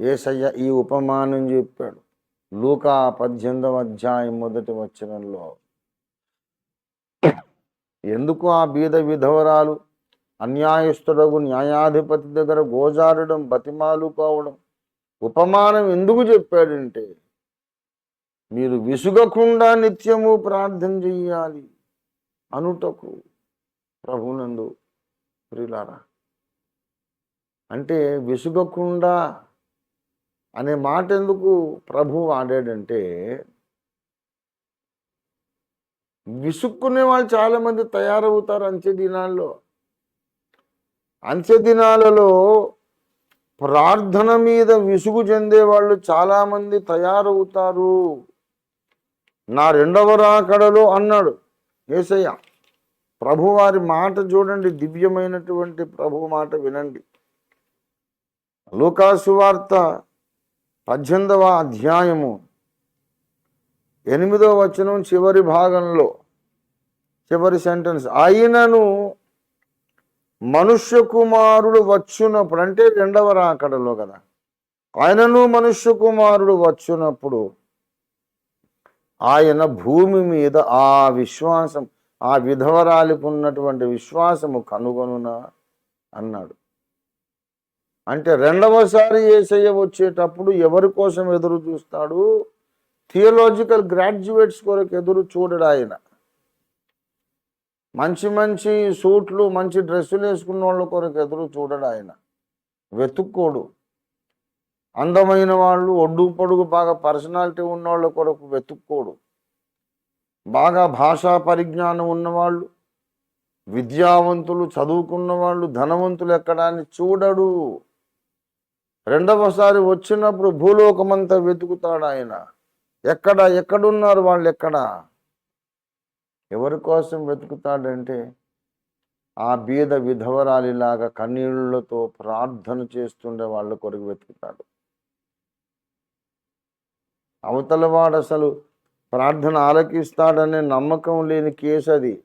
ఏసయ్య ఈ ఉపమానం చెప్పాడు. లూకా పద్దెనిమిదవ అధ్యాయం మొదటి వచనంలో ఎందుకు ఆ బీద విధవరాలు అన్యాయస్తుడకు న్యాయాధిపతి దగ్గర గోజారడం బతిమాలు కావడం ఉపమానం ఎందుకు చెప్పాడంటే మీరు విసుగకుండా నిత్యము ప్రార్థన చెయ్యాలి అనుటకు ప్రభునందు ప్రిలారా అంటే విసుగకుండా అనే మాట ఎందుకు ప్రభు ఆడాడంటే విసుక్కునే వాళ్ళు చాలామంది తయారవుతారు అంత్య దినాల్లో. అంత్య దినాలలో ప్రార్థన మీద విసుగు చెందే వాళ్ళు చాలామంది తయారవుతారు. నా రెండవ రాకడలో అన్నాడు ఏసయ్య ప్రభువారి మాట చూడండి దివ్యమైనటువంటి ప్రభు మాట వినండి. లూకాసు వార్త పద్దెనిమిదవ అధ్యాయము ఎనిమిదవ వచనం చివరి భాగంలో చివరి సెంటెన్స్ అయినను మనుష్య కుమారుడు వచ్చునప్పుడు అంటే రెండవ రాకడలో కదా. ఆయనను మనుష్య కుమారుడు వచ్చినప్పుడు ఆయన భూమి మీద ఆ విశ్వాసం ఆ విధవరాలికి ఉన్నటువంటి విశ్వాసము కనుగొనునా? అన్నాడు. అంటే రెండవసారి ఏసయ్య వచ్చేటప్పుడు ఎవరి కోసం ఎదురు చూస్తాడు? థియలాజికల్ గ్రాడ్యుయేట్స్ కొరకు ఎదురు చూడడు ఆయన. మంచి మంచి సూట్లు మంచి డ్రెస్సులు వేసుకున్న వాళ్ళ కొరకు ఎదురు చూడడు ఆయన. వెతుక్కోడు. అందమైన వాళ్ళు ఒడ్డు పొడుగు బాగా పర్సనాలిటీ ఉన్న వాళ్ళ కొరకు వెతుక్కోడు. బాగా భాషా పరిజ్ఞానం ఉన్నవాళ్ళు విద్యావంతులు చదువుకున్న వాళ్ళు ధనవంతులు ఎక్కడాన్ని చూడడు. రెండవసారి వచ్చినప్పుడు భూలోకమంతా వెతుకుతాడు ఆయన. ఎక్కడ ఎక్కడున్నారు వాళ్ళు ఎక్కడ? ఎవరి కోసం వెతుకుతాడంటే ఆ బీద విధవరాలిలాగా కన్నీళ్ళతో ప్రార్థన చేస్తుండే వాళ్ళ కొరకు వెతుకుతాడు. అవతలవాడు అసలు ప్రార్థన ఆలకిస్తాడనే నమ్మకం లేని కేసు అది